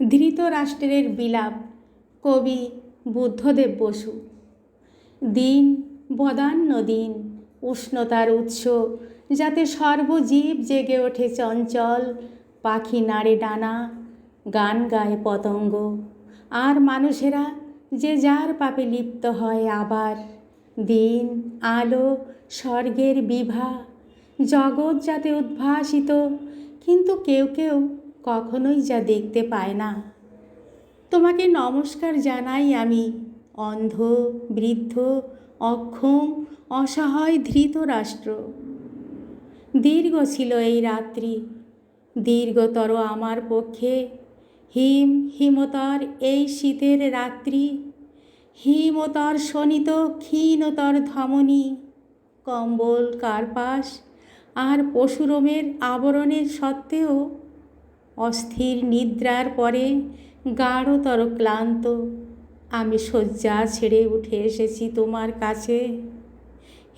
ধৃতরাষ্ট্রের বিলাপ, কবি বুদ্ধদেব বসু। দিন বদান্য দিন, উষ্ণতার উৎস, যাতে সর্বজীব জেগে ওঠে চঞ্চল, পাখি নাড়ে ডানা, গান গায় পতঙ্গ। আর মানুষেরা যে যার পাপে লিপ্ত হয় আবার, দিন, আলো, স্বর্গের বিভা, জগৎ যাতে উদ্ভাসিত, কিন্তু কেউ কেউ কখনোই যা দেখতে পায় না। তোমাকে নমস্কার জানাই আমি, অন্ধ, বৃদ্ধ, অক্ষম, অসহায় ধৃত রাষ্ট্র দীর্ঘ ছিল এই রাত্রি। দীর্ঘতর আমার পক্ষে হিম, হিমতর এই শীতের রাত্রি। হিমতর শোনিত ক্ষীণতর ধমনী, কম্বল, কার্পাস আর পশুরমের আবরণের সত্ত্বেও অস্থির নিদ্রার পরে গাঢ়তর ক্লান্ত। আমি শয্যা ছেড়ে উঠে এসেছি তোমার কাছে।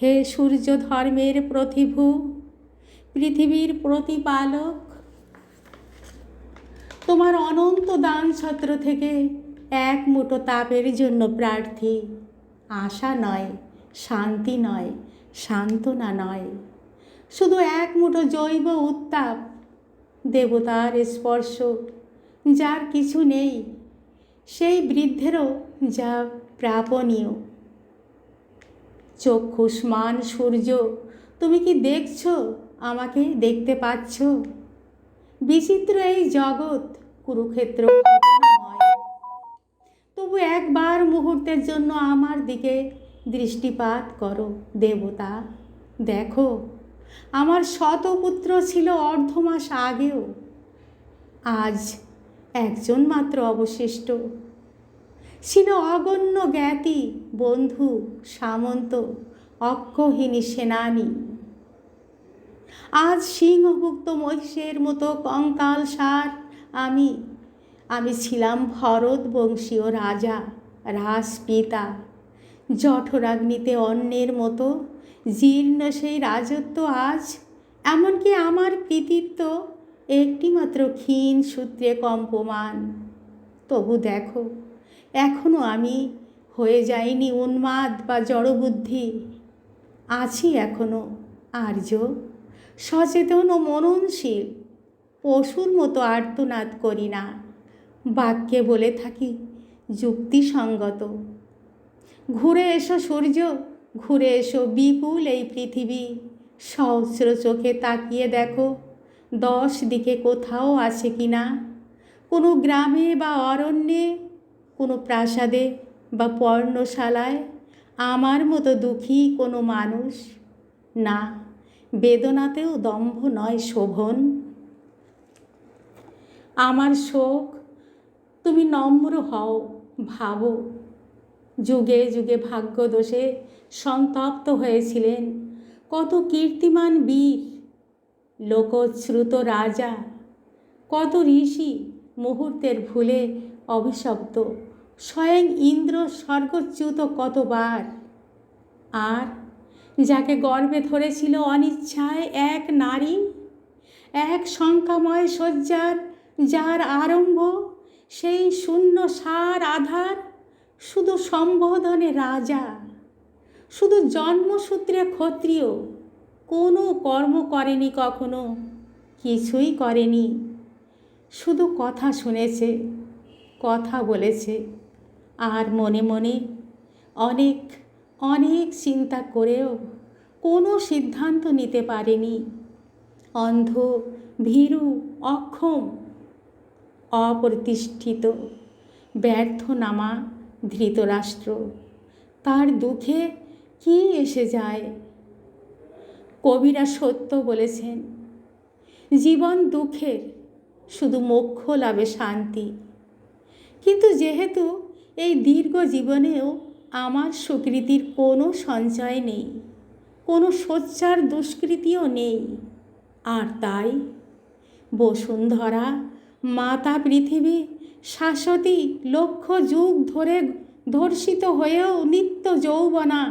হে সূর্য ধর্মের প্রতিভু, পৃথিবীর প্রতিপালক, তোমার অনন্ত দান ছত্র থেকে এক মুঠো তাপের জন্য প্রার্থী। আশা নয়, শান্তি নয়, সান্ত্বনা নয়। শুধু এক মুঠো জৈব উত্তাপ দেবতার স্পর্শ, যার কিছু নেই, সেই বৃদ্ধেরও যা প্রাপণীয়। চক্ষুষ্মান সূর্য, তুমি কি দেখছ? আমাকে দেখতে পাচ্ছ। বিচিত্র এই জগৎ কুরুক্ষেত্র। তবু একবার মুহূর্তের জন্য আমার দিকে দৃষ্টিপাত করো, দেবতা। দেখো আমার শতপুত্র ছিল অর্ধমাস আগেও। আজ একজন মাত্র অবশিষ্ট। ছিল অগণ্য জ্ঞাতি, বন্ধু, সামন্ত, অক্ষহীনী সেনানী। আজ সিংহভুক্ত মহিষের মতো কঙ্কাল সার আমি। আমি ছিলাম ভরত বংশীয় রাজা, রাজপিতা। জঠরাগ্নিতে অন্যের মতো জীর্ণ সেই রাজত্ব আজ, এমনকি আমার কৃতিত্ব একটিমাত্র ক্ষীণ সূত্রে কম্পমান। তবু দেখো এখনও আমি হয়ে যাইনি উন্মাদ বা জড়বুদ্ধি। আছি এখনও আর্য, সচেতন ও মননশীল, পশুর মতো আর্তনাদ করি না। বাক্যে বলে থাকি, যুক্তিসঙ্গত। ঘুরে এসো সূর্য ঘুরে এসো বিপুল এই পৃথিবী। সহস্র চোখে তাকিয়ে দেখো, দশ দিকে কোথাও আছে কি না কোনো গ্রামে বা অরণ্যে, কোনো প্রাসাদে বা পর্ণশালায় আমার মতো দুঃখী কোনো মানুষ? না, বেদনাতেও দম্ভ নয় শোভন। আমার শোক, তুমি নম্র হও, ভাবো। যুগে যুগে ভাগ্যদোষে সন্তপ্ত হয়েছিলেন। কত কীর্তিমান বীর, লোকশ্রুত রাজা, কত ঋষি মুহূর্তের ভুলে অভিশপ্ত, স্বয়ং ইন্দ্র স্বর্গচ্যুত কতবার। আর যাকে গর্বে ধরেছিল অনিচ্ছায় এক নারী, এক শঙ্কাময় শয্যার যার আরম্ভ, সেই শূন্য সার আধার শুধু সম্বোধনে রাজা। শুধু জন্মসূত্রে ক্ষত্রিয়। কোনো কর্ম করেনি কখনো, কিছুই করেনি। শুধু কথা শুনেছে, কথা বলেছে। আর মনে মনে অনেক অনেক চিন্তা করেও কোনো সিদ্ধান্ত নিতে পারেনি। অন্ধ, ভীরু, অক্ষম, অপ্রতিষ্ঠিত, ব্যর্থ নামা ধৃতরাষ্ট্র। তার দুঃখে কি এসে যায়? কবিরা সত্য বলেছেন, জীবন দুঃখের, শুধু মোক্ষ লাভে শান্তি। কিন্তু যেহেতু এই দীর্ঘ জীবনেও আমার সুকৃতির কোনো সঞ্চয় নেই, কোনো সোচ্চার দুষ্কৃতিও নেই, আর তাই বসুন্ধরা মাতা পৃথিবী শাশ্বতী লক্ষ যুগ ধরে ধর্ষিত হয়েও নিত্য যৌবনা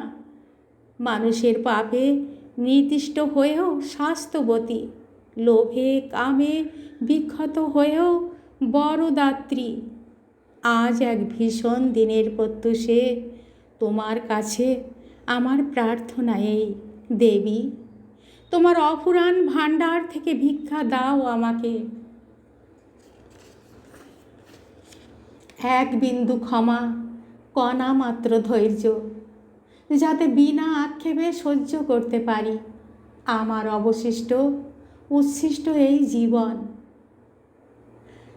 মানুষের পাপে নির্দিষ্ট হয়েও স্বাস্থ্যবতী, লোভে কামে বিক্ষত হয়েও বড় দাত্রী। আজ এক ভীষণ দিনের প্রত্যুষে তোমার কাছে আমার প্রার্থনা এই, দেবী। তোমার অফুরান ভাণ্ডার থেকে ভিক্ষা দাও আমাকে। এক বিন্দু ক্ষমা, কণা মাত্র ধৈর্য। যাতে বিনা আক্ষেপে সহ্য করতে পারি। আমার অবশিষ্ট, উচ্ছিষ্ট এই জীবন।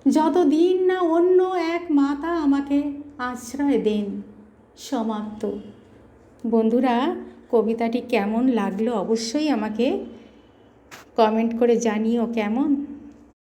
যতদিন না অন্য এক মাতা আমাকে আশ্রয় দেন, সমাপ্ত। বন্ধুরা, কবিতাটি কেমন লাগল অবশ্যই আমাকে কমেন্ট করে জানিও কেমন?